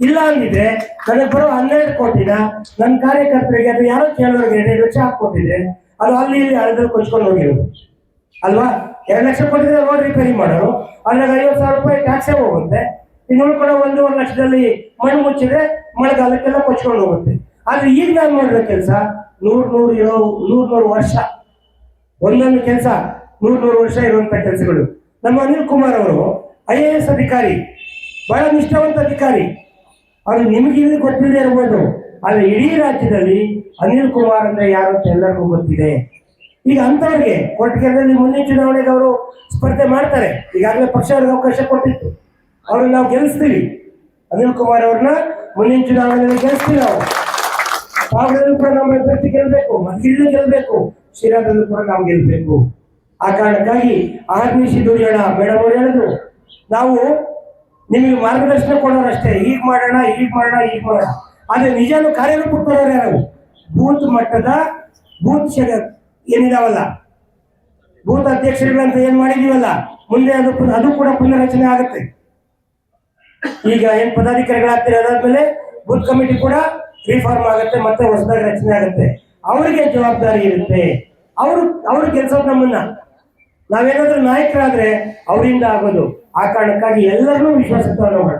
ಇಲ್ಲ ಅಂದಿದ್ರೆ ನನಗೆ ಬರೋ ಹನ್ನೆರಡು ಕೋಟಿನ ನನ್ನ ಕಾರ್ಯಕರ್ತರಿಗೆ ಅದು ಯಾರೋ ಕೇಳೋರಿಗೆ ಎರಡು ಲಕ್ಷ ಹಾಕೊಟ್ಟಿದ್ರೆ ಅದು ಅಲ್ಲಿ ಇಲ್ಲಿ ಹಳದಲ್ಲಿ ಕೊಚ್ಕೊಂಡು ಹೋಗಿರೋದು. ಅಲ್ವಾ? ಎರಡು ಲಕ್ಷ ಕೊಟ್ಟಿದ್ರೆ ರೋಡ್ ರಿಪೇರಿ ಮಾಡೋರು, ಅದ್ರಾಗ ಐವತ್ತು ಸಾವಿರ ರೂಪಾಯಿ ಟ್ಯಾಕ್ಸೇ ಹೋಗುತ್ತೆ. ಇನ್ನು ಒಂದು ಒಂದು ಲಕ್ಷದಲ್ಲಿ ಮಣ್ಣು ಮುಚ್ಚಿದ್ರೆ ಮಳೆಗಾಲಕ್ಕೆಲ್ಲ ಕೊಚ್ಕೊಂಡು ಹೋಗುತ್ತೆ. ಆದ್ರೆ ಈಗ ನಾನು ಮಾಡಿರೋ ಕೆಲಸ ನೂರ್ ನೂರು ಇರೋ, ನೂರ್ ನೂರು ವರ್ಷ. ಒಂದೊಂದು ಕೆಲಸ ನೂರ್ ನೂರು ವರ್ಷ ಇರುವಂತ ಕೆಲಸಗಳು. ನಮ್ಮ ಅನಿಲ್ ಕುಮಾರ್ ಅವರು ಐ ಎ ಎಸ್ ಅಧಿಕಾರಿ, ಬಹಳ ನಿಷ್ಠಾವಂತ ಅಧಿಕಾರಿ. ಅದು ನಿಮಗೆ ಇಲ್ಲಿ ಗೊತ್ತಿಲ್ಲದೆ ಇರ್ಬೋದು ಆದ್ರೆ ಇಡೀ ರಾಜ್ಯದಲ್ಲಿ ಅನಿಲ್ ಕುಮಾರ್ ಅಂದ್ರೆ ಯಾರು ಅಂತ ಎಲ್ಲರಿಗೂ ಗೊತ್ತಿದೆ. ಈಗ ಅಂತವ್ರಿಗೆ ಕೊಟ್ಟಿಗೆರೆಯಲ್ಲಿ ಮುಂದಿನ ಚುನಾವಣೆಗೆ ಅವರು ಸ್ಪರ್ಧೆ ಮಾಡ್ತಾರೆ. ಈಗಾಗಲೇ ಪಕ್ಷ ಅವ್ರಿಗೆ ಅವಕಾಶ ಕೊಟ್ಟಿತ್ತು. ಅವ್ರನ್ನ ನಾವು ಗೆಲ್ಲಿಸ್ತೀವಿ. ಅನಿಲ್ ಕುಮಾರ್ ಅವ್ರನ್ನ ಮುಂದಿನ ಚುನಾವಣೆಯಲ್ಲಿ ಗೆಲ್ಲಿಸ್ತೀವಿ ನಾವು. ಪಾವಗಡದಲ್ಲೂ ಕೂಡ ನಮ್ಮ ಅಭ್ಯರ್ಥಿ ಗೆಲ್ಬೇಕು ಮದ್ಗಿಲ್ಲೂ ಗೆಲ್ಬೇಕು ಶಿರಾದಲ್ಲೂ ಕೂಡ ನಾವು ಗೆಲ್ಬೇಕು ಆ ಕಾರಣಕ್ಕಾಗಿ ಆರ್ನಿಸಿ ದುಡಿಯೋಣ ಮೇಡಮ್ ಅವ್ರು ಹೇಳಿದ್ರು. ನಾವು ನಿಮಗೆ ಮಾರ್ಗದರ್ಶನ ಕೊಡೋರಷ್ಟೇ ಈಗ ಮಾಡೋಣ ಈಗ ಮಾಡೋಣ ಈಗ ಮಾಡೋಣ. ಆದರೆ ನಿಜಾನು ಕಾರ್ಯರೂಪಕ್ಕೆ ಕೊಡೋರು ಯಾರು ಬೂತ್ ಮಟ್ಟದ ಬೂತ್ ಶಗ ಏನಿದಾವಲ್ಲ? ಬೂತ್ ಅಧ್ಯಕ್ಷರುಗಳಂತ ಏನ್ ಮಾಡಿದೀವಲ್ಲ? ಮುಂದೆ ಅದು ಅದು ಕೂಡ ಪುನರ್ರಚನೆ ಆಗುತ್ತೆ. ಈಗ ಏನ್ ಪದಾಧಿಕಾರಿಗಳಾಗ್ತಾರೆ ಅದಾದ್ಮೇಲೆ ಬೂತ್ ಕಮಿಟಿ ಕೂಡ ರಿಫಾರ್ಮ್ ಆಗುತ್ತೆ, ಮತ್ತೆ ಹೊಸದಾಗಿ ರಚನೆ ಆಗುತ್ತೆ. ಅವರಿಗೆ ಜವಾಬ್ದಾರಿ ಇರುತ್ತೆ. ಅವರು ಅವರು ಕೆಲಸ ನಮ್ಮನ್ನ. ನಾವೇನಾದ್ರೂ ನಾಯಕರಾದ್ರೆ ಅವರಿಂದ ಆಗೋದು. ಆ ಕಾರಣಕ್ಕಾಗಿ ಎಲ್ಲರನ್ನೂ ವಿಶ್ವಾಸ ತಗೊಳ್ಳೋಣ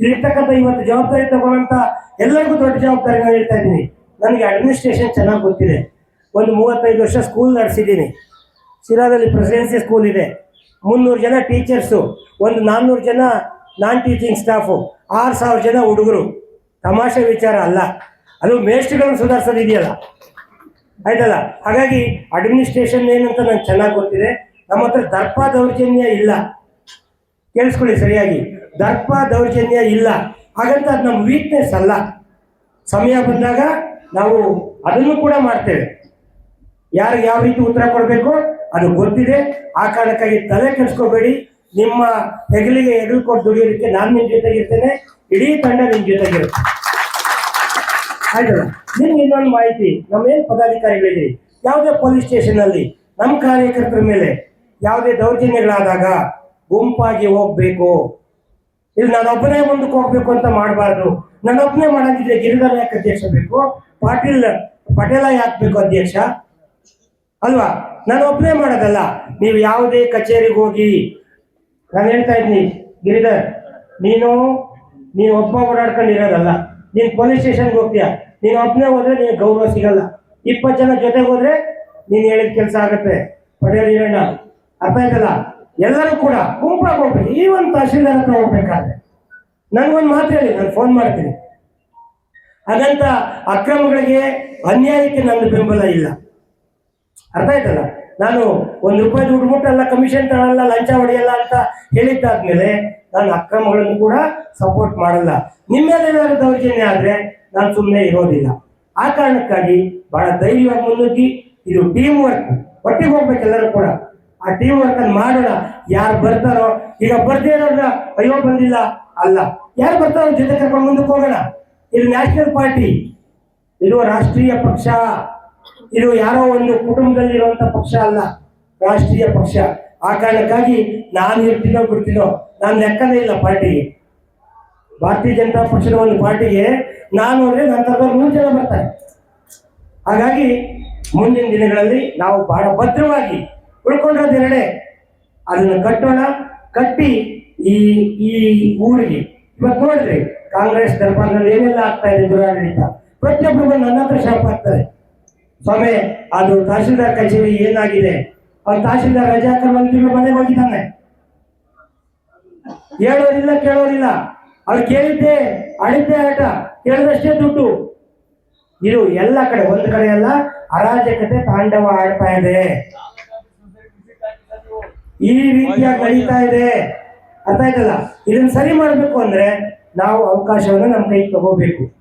ಇಲ್ಲಿರ್ತಕ್ಕಂಥ ಇವತ್ತು ಜವಾಬ್ದಾರಿ ತಗೊಳ್ಳೋಂಥ ಎಲ್ಲರಿಗೂ ದೊಡ್ಡ ಜವಾಬ್ದಾರಿ ನಾನು ಹೇಳ್ತಾ ಇದ್ದೀನಿ. ನನಗೆ ಅಡ್ಮಿನಿಸ್ಟ್ರೇಷನ್ ಚೆನ್ನಾಗಿ ಗೊತ್ತಿದೆ. ಒಂದು ಮೂವತ್ತೈದು ವರ್ಷ ಸ್ಕೂಲ್ ನಡೆಸಿದ್ದೀನಿ. ಶಿರಾದಲ್ಲಿ ಪ್ರೆಸಿಡೆನ್ಸಿ ಸ್ಕೂಲ್ ಇದೆ. ಮುನ್ನೂರು ಜನ ಟೀಚರ್ಸು ಒಂದು ನಾನ್ನೂರು ಜನ ನಾನ್ ಟೀಚಿಂಗ್ ಸ್ಟಾಫು ಆರು ಸಾವಿರ ಜನ ಹುಡುಗರು. ತಮಾಷೆ ವಿಚಾರ ಅಲ್ಲ. ಅದು ಮೇಷ್ಟ್ರುಗಳನ್ನು ಸುಧಾರಿಸೋದಿದೆಯಲ್ಲ. ಆಯ್ತಲ್ಲ? ಹಾಗಾಗಿ ಅಡ್ಮಿನಿಸ್ಟ್ರೇಷನ್ ಏನಂತ ನಂಗೆ ಚೆನ್ನಾಗಿ ಗೊತ್ತಿದೆ. ನಮ್ಮ ಹತ್ರ ದರ್ಪ ದೌರ್ಜನ್ಯ ಇಲ್ಲ. ಕೇಳಿಸ್ಕೊಳ್ಳಿ ಸರಿಯಾಗಿ. ದರ್ಪ ದೌರ್ಜನ್ಯ ಇಲ್ಲ. ಹಾಗಂತ ಅದು ನಮ್ಮ ವೀಕ್ನೆಸ್ ಅಲ್ಲ. ಸಮಯ ಬಂದಾಗ ನಾವು ಅದನ್ನು ಕೂಡ ಮಾಡ್ತೇವೆ. ಯಾರು ಯಾವ ರೀತಿ ಉತ್ತರ ಕೊಡಬೇಕು ಅದು ಗೊತ್ತಿದೆ. ಆ ಕಾರಣಕ್ಕಾಗಿ ತಲೆ ಕೆಡಿಸ್ಕೋಬೇಡಿ. ನಿಮ್ಮ ಹೆಗಲಿಗೆ ಹೆಗಲು ಕೊಟ್ಟು ದುಡಿಯೋದಕ್ಕೆ ನಾನು ನಿಮ್ಮ ಜೊತೆಗಿರ್ತೇನೆ ಇಡೀ ತಂಡ ನಿಮ್ಮ ಜೊತೆಗಿರುತ್ತೆ ಆಯ್ತಲ್ಲ? ನಿಮ್ಗೆ ಇನ್ನೊಂದು ಮಾಹಿತಿ. ನಮ್ಮ ಏನು ಪದಾಧಿಕಾರಿಗಳಿದ್ದೀರಿ? ಯಾವುದೇ ಪೊಲೀಸ್ ಸ್ಟೇಷನ್ ಅಲ್ಲಿ ನಮ್ಮ ಕಾರ್ಯಕರ್ತರ ಮೇಲೆ ಯಾವುದೇ ದೌರ್ಜನ್ಯಗಳಾದಾಗ ಗುಂಪಾಗಿ ಹೋಗ್ಬೇಕು. ಇಲ್ಲಿ ನಾನೊಬ್ಬನೇ ಮುಂದಕ್ಕೆ ಹೋಗ್ಬೇಕು ಅಂತ ಮಾಡಬಾರ್ದು. ನಾನೊಬ್ಬನೇ ಮಾಡೋದಿದ್ರೆ ಗಿರಿಧರ ಯಾಕೆ ಅಧ್ಯಕ್ಷ ಬೇಕು? ಪಾಟೀಲ್, ಪಟೇಲ ಯಾಕೆ ಬೇಕು ಅಧ್ಯಕ್ಷ? ಅಲ್ವಾ? ನಾನು ಒಬ್ಬನೇ ಮಾಡೋದಲ್ಲ. ನೀವು ಯಾವುದೇ ಕಚೇರಿಗೆ ಹೋಗಿ, ನಾನು ಹೇಳ್ತಾ ಇದ್ದೀನಿ, ಗಿರಿಧರ್, ನೀನು ನೀನು ಒಬ್ಬ ಓಡಾಡ್ಕೊಂಡಿರೋದಲ್ಲ. ನೀನು ಪೊಲೀಸ್ ಸ್ಟೇಷನ್ಗೆ ಹೋಗ್ತೀಯ? ನೀನು ಒಬ್ಬನೇ ಹೋದ್ರೆ ನೀನು ಗೌರವ ಸಿಗಲ್ಲ. ಇಪ್ಪತ್ತು ಜನ ಜೊತೆಗೆ ಹೋದ್ರೆ ನೀನು ಹೇಳಿದ ಕೆಲಸ ಆಗುತ್ತೆ. ಪಟೇಲ್ ಹಿರಣ್ಣ ಅರ್ಥ ಆಯ್ತಲ್ಲ? ಎಲ್ಲರೂ ಕೂಡ ಗುಂಪಾಗಿ ಹೋಗ್ಬೇಕು ಈ ಒಂದು ತಹಶೀಲ್ದಾರ್ ಹತ್ರ ಹೋಗ್ಬೇಕಾದ್ರೆ. ನನ್ಗೊಂದು ಮಾತು ಹೇಳಿ, ನಾನು ಫೋನ್ ಮಾಡ್ತೀನಿ. ಹಾಗಂತ ಅಕ್ರಮಗಳಿಗೆ ಅನ್ಯಾಯಕ್ಕೆ ನನ್ನ ಬೆಂಬಲ ಇಲ್ಲ. ಅರ್ಥ ಆಯ್ತಲ್ಲ? ನಾನು ಒಂದು ರೂಪಾಯಿ ದುಡ್ಡು ಮುಟ್ಟಲ್ಲ ಕಮಿಷನ್ ತಗೊಳ್ಳಲ್ಲ ಲಂಚ ಹೊಡೆಯಲ್ಲ ಅಂತ ಹೇಳಿದ್ದಾದ್ಮೇಲೆ ನಾನು ಅಕ್ರಮಗಳನ್ನು ಕೂಡ ಸಪೋರ್ಟ್ ಮಾಡಲ್ಲ. ನಿಮ್ಮ ಮೇಲೆ ಏನಾದ್ರು ದೌರ್ಜನ್ಯ ಆದರೆ ನಾನು ಸುಮ್ಮನೆ ಇರೋದಿಲ್ಲ. ಆ ಕಾರಣಕ್ಕಾಗಿ ಬಹಳ ಧೈರ್ಯವಾಗಿ ಮುನ್ನುಗ್ಗಿ, ಇದು ಟೀಮ್ ವರ್ಕ್ ಒಟ್ಟಿಗೆ ಹೋಗ್ಬೇಕು ಎಲ್ಲರೂ ಕೂಡ. ಆ ಟೀಮ್ ವರ್ಕ್ ಅನ್ನು ಮಾಡೋಣ. ಯಾರು ಬರ್ತಾರೋ, ಈಗ ಬರ್ದೇ ಇರೋದ್ರ ಅಯ್ಯೋ ಬಂದಿಲ್ಲ. ಅಲ್ಲ, ಯಾರು ಬರ್ತಾರೋ ಜೊತೆ ಕರ್ಕೊಂಡು ಮುಂದಕ್ಕೆ ಹೋಗೋಣ. ಇದು ನ್ಯಾಷನಲ್ ಪಾರ್ಟಿ ಇದು ರಾಷ್ಟ್ರೀಯ ಪಕ್ಷ. ಇದು ಯಾರೋ ಒಂದು ಕುಟುಂಬದಲ್ಲಿರುವಂತ ಪಕ್ಷ ಅಲ್ಲ, ರಾಷ್ಟ್ರೀಯ ಪಕ್ಷ. ಆ ಕಾರಣಕ್ಕಾಗಿ ನಾನು ಇರ್ತೀನೋ ಬಿಡ್ತೀನೋ ನಾನು ಲೆಕ್ಕನೇ ಇಲ್ಲ ಪಾರ್ಟಿಗೆ ಭಾರತೀಯ ಜನತಾ ಪಕ್ಷದ ಒಂದು ಪಾರ್ಟಿಗೆ ನಾನು ಅಂದ್ರೆ ನನ್ನ ತರದ ಮೂರು ಜನ ಬರ್ತಾರೆ. ಹಾಗಾಗಿ ಮುಂದಿನ ದಿನಗಳಲ್ಲಿ ನಾವು ಬಹಳ ಭದ್ರವಾಗಿ ಉಳ್ಕೊಂಡಿರೋದು ಅದನ್ನ ಕಟ್ಟೋಣ, ಕಟ್ಟಿ ಈ ಈ ಊರಿಗೆ. ಇವತ್ತು ನೋಡಿದ್ರಿ, ಕಾಂಗ್ರೆಸ್ ದರ್ಬಾರ್ನಲ್ಲಿ ಏನೆಲ್ಲ ಆಗ್ತಾ ಇದೆ ದುರಾಡಳಿತ. ಪ್ರತಿಯೊಬ್ಬರು ಬಂದು ನನ್ನ ಹತ್ರ ಶಾಪ್ ಆಗ್ತಾರೆ ಸ್ವಾಮಿ, ಅದು ತಹಶೀಲ್ದಾರ್ ಕಚೇರಿ ಏನಾಗಿದೆ? ಅವ್ನು ತಹಶೀಲ್ದಾರ್ ರಜೆ ಒಂದು ತಿಂಗಳು ಮನೆಗೆ ಹೋಗಿದ್ದಾನೆ. ಹೇಳೋರಿಲ್ಲ, ಕೇಳೋರಿಲ್ಲ. ಅವ್ರು ಕೇಳಿದ್ದೆ ಅಳಿದ್ದೆ ಆಟ, ಕೇಳಿದಷ್ಟೇ ದುಡ್ಡು. ಇದು ಎಲ್ಲ ಕಡೆ, ಒಂದು ಕಡೆ ಎಲ್ಲ ಅರಾಜಕತೆ ತಾಂಡವ ಆಡ್ತಾ ಇದೆ. ಈ ರೀತಿಯಾಗಿ ನಡೀತಾ ಇದೆ. ಅರ್ಥ ಆಯ್ತಲ್ಲ? ಇದನ್ನ ಸರಿ ಮಾಡಬೇಕು ಅಂದ್ರೆ ನಾವು ಅವಕಾಶವನ್ನು ನಮ್ಮ ಕೈ ತಗೋಬೇಕು.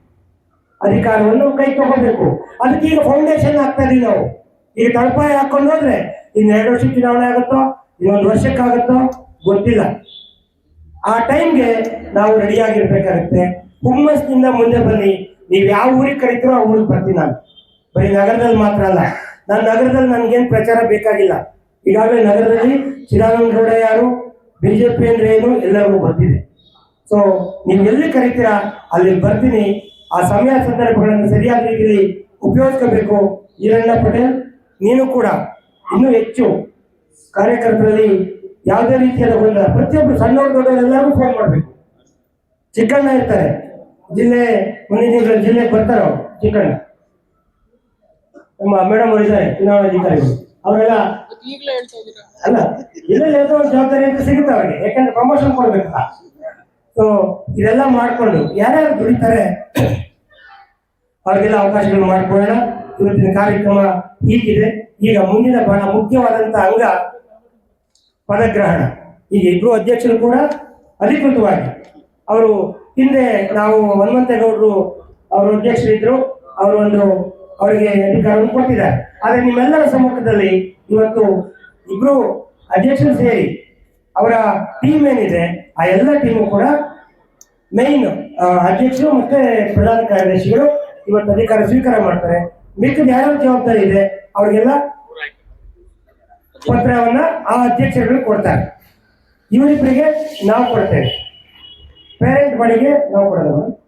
ಅಧಿಕಾರವನ್ನು ಕೈ ತಗೋಬೇಕು. ಅದಕ್ಕೆ ಈಗ ಫೌಂಡೇಶನ್ ಆಗ್ತಾ ಇದೀವಿ ನಾವು. ಈಗ ತಳಪಾಯ ಹಾಕೊಂಡು ಹೋದ್ರೆ ಎರಡು ವರ್ಷ ಚುನಾವಣೆ ಆಗುತ್ತೋ, ಇನ್ನೊಂದು ವರ್ಷಕ್ಕಾಗುತ್ತೋ ಗೊತ್ತಿಲ್ಲ. ಆ ಟೈಮ್ಗೆ ನಾವು ರೆಡಿಯಾಗಿರ್ಬೇಕಾಗತ್ತೆ ಹುಮ್ಮಸ್ನಿಂದ ಮುಂದೆ ಬನ್ನಿ. ನೀವು ಯಾವ ಊರಿಗೆ ಕರೀತೀರೋ ಆ ಊರಿಗೆ ಬರ್ತೀನಿ ನಾನು. ಬರೀ ನಗರದಲ್ಲಿ ಮಾತ್ರ ಅಲ್ಲ. ನಾನು ನಗರದಲ್ಲಿ ನನ್ಗೇನು ಪ್ರಚಾರ ಬೇಕಾಗಿಲ್ಲ. ಈಗಾಗಲೇ ನಗರದಲ್ಲಿ ಚಿದಾನಂದ ಗೌಡ ಯಾರು? ಬಿಜೆಪಿ ಅಂದ್ರೆ ಏನು? ಎಲ್ಲರಿಗೂ ಗೊತ್ತಿದೆ. ಸೊ ನೀವು ಎಲ್ಲಿ ಕರೀತೀರಾ? ಅಲ್ಲಿ ಬರ್ತೀನಿ. ಆ ಸಮಯ ಸಂದರ್ಭಗಳನ್ನು ಸರಿಯಾದ ರೀತಿಯಲ್ಲಿ ಉಪಯೋಗಿಸ್ಕೋಬೇಕು. ಈರಣ್ಣ ಪಟೇಲ್, ನೀನು ಕೂಡ ಇನ್ನೂ ಹೆಚ್ಚು ಕಾರ್ಯಕರ್ತರಲ್ಲಿ ಯಾವುದೇ ರೀತಿಯಾದ ಗೊಂದಲ. ಪ್ರತಿಯೊಬ್ಬರು ಸಣ್ಣವರು, ದೊಡ್ಡವ್ರು ಎಲ್ಲರಿಗೂ ಫೋನ್ ಮಾಡಬೇಕು. ಚಿಕ್ಕಣ್ಣ ಇರ್ತಾರೆ. ಜಿಲ್ಲೆ, ಮುಂದಿನ ದಿನಗಳಲ್ಲಿ ಜಿಲ್ಲೆಗೆ ಬರ್ತಾರೆ ಅವ್ರು ಚಿಕ್ಕಣ್ಣ? ನಮ್ಮ ಮೇಡಮ್ ಅವರು ಇದ್ದಾರೆ, ಚುನಾವಣಾಧಿಕಾರಿಗಳು. ಅವರೆಲ್ಲ ಅಲ್ಲ ಇಲ್ಲ ಏನೋ ಜವಾಬ್ದಾರಿ ಅಂತ ಸಿಗುತ್ತೆ ಅವರಿಗೆ ಯಾಕಂದ್ರೆ ಪ್ರಮೋಷನ್ ಕೊಡ್ಬೇಕಲ್ಲ. ಸೊ ಇದೆಲ್ಲ ಮಾಡ್ಕೊಂಡು ಯಾರ್ಯಾರು ದುಡಿತಾರೆ ಅವ್ರಿಗೆಲ್ಲ ಅವಕಾಶಗಳು ಮಾಡ್ಕೊಳ್ಳೋಣ. ಇವತ್ತಿನ ಕಾರ್ಯಕ್ರಮ ಹೀಗಿದೆ. ಈಗ ಮುಂದಿನ ಬಹಳ ಮುಖ್ಯವಾದಂತ ಅಂಗ ಪದಗ್ರಹಣ. ಈಗ ಇಬ್ರು ಅಧ್ಯಕ್ಷರು ಕೂಡ ಅಧಿಕೃತವಾಗಿ. ಅವರು ಹಿಂದೆ ನಾವು ಹನುಮಂತೇಗೌಡರು ಅವರು ಅಧ್ಯಕ್ಷರಿದ್ರು. ಅವರು ಒಂದು ಅವರಿಗೆ ಅಧಿಕಾರವನ್ನು ಕೊಟ್ಟಿದ್ದಾರೆ ಆದರೆ ನಿಮ್ಮೆಲ್ಲರ ಸಮ್ಮುಖದಲ್ಲಿ ಇವತ್ತು ಇಬ್ರು ಅಧ್ಯಕ್ಷರು ಸೇರಿ ಅವರ ಟೀಮ್ ಏನಿದೆ, ಆ ಎಲ್ಲ ಟೀಮು ಕೂಡ ಮೇನ್ ಅಧ್ಯಕ್ಷರು ಮತ್ತೆ ಪ್ರಧಾನ ಕಾರ್ಯದರ್ಶಿಗಳು ಇವತ್ತು ಅಧಿಕಾರ ಸ್ವೀಕಾರ ಮಾಡ್ತಾರೆ. ಮಿಕ್ಕಿದ ಯಾರ್ಯಾವ ಜವಾಬ್ದಾರಿ ಇದೆ, ಅವ್ರಿಗೆಲ್ಲ ಪತ್ರವನ್ನ ಆ ಅಧ್ಯಕ್ಷರುಗಳು ಕೊಡ್ತಾರೆ. ಇವರಿಬ್ಬರಿಗೆ ನಾವು ಕೊಡ್ತೇವೆ. ಪೇರೆಂಟ್ ಬಳಿಗೆ ನಾವು ಕೊಡೋದು. ಕೊಡಿ.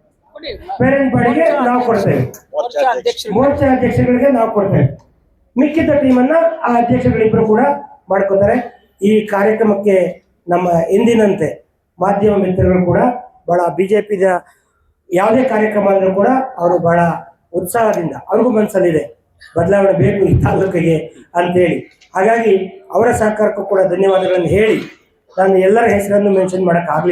ಪೇರೆಂಟ್ ಬಾಡಿಗೆ ನಾವು ಕೊಡ್ತೇವೆ. ಮೋರ್ಚಾ ಅಧ್ಯಕ್ಷರುಗಳಿಗೆ ಅಧ್ಯಕ್ಷಗಳಿಗೆ ನಾವು ಕೊಡ್ತೇವೆ. ಮಿಕ್ಕಿದ ಟೀಮನ್ನ ಆ ಅಧ್ಯಕ್ಷಗಳಿಬ್ರು ಕೂಡ ಮಾಡ್ಕೋತಾರೆ. ಈ ಕಾರ್ಯಕ್ರಮಕ್ಕೆ ನಮ್ಮ ಎಂದಿನಂತೆ ಮಾಧ್ಯಮ ಮಿತ್ರರು ಕೂಡ ಬಹಳ ಬಿಜೆಪಿದ ಯಾವುದೇ ಕಾರ್ಯಕ್ರಮ ಅಂದ್ರೂ ಕೂಡ ಅವರು ಬಹಳ ಉತ್ಸಾಹದಿಂದ ಅವ್ರಿಗೂ ಮನಸ್ಸಲ್ಲಿದೆ ಬದಲಾವಣೆ ಬೇಕು ಈ ತಾಲೂಕಿಗೆ ಅಂತೇಳಿ. ಹಾಗಾಗಿ ಅವರ ಸಹಕಾರಕ್ಕೂ ಕೂಡ ಧನ್ಯವಾದಗಳನ್ನು ಹೇಳಿ ನಾನು ಎಲ್ಲರ ಹೆಸರನ್ನು ಮೆನ್ಷನ್ ಮಾಡೋಕ್ಕಾಗಲಿಲ್ಲ.